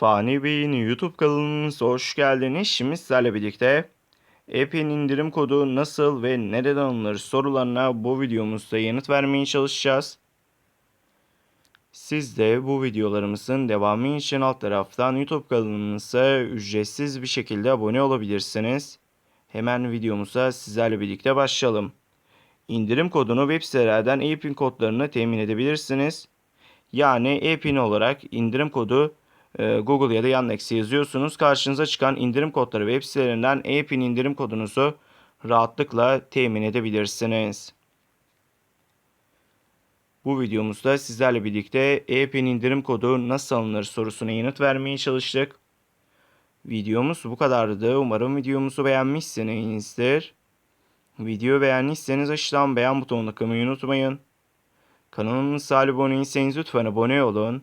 Fani Bey'in YouTube kanalımıza hoş geldiniz. Şimdi sizlerle birlikte App'in indirim kodu nasıl ve nereden alınır sorularına bu videomuzda yanıt vermeye çalışacağız. Siz de bu videolarımızın devamı için alt taraftan YouTube kanalımıza ücretsiz bir şekilde abone olabilirsiniz. Hemen videomuza sizlerle birlikte başlayalım. İndirim kodunu web sitelerden e-pin kodlarını temin edebilirsiniz. Yani e-pin olarak indirim kodu e, Google ya da Yandex'e yazıyorsunuz. Karşınıza çıkan indirim kodları web sitelerinden e-pin indirim kodunuzu rahatlıkla temin edebilirsiniz. Bu videomuzda sizlerle birlikte e-pin indirim kodu nasıl alınır sorusuna yanıt vermeye çalıştık. Videomuz bu kadardı. Umarım videomuzu beğenmişsinizdir. Video beğendiyseniz aşağıdan beğen butonuna tıklamayı unutmayın. Kanalımıza abone değilseniz lütfen abone olun.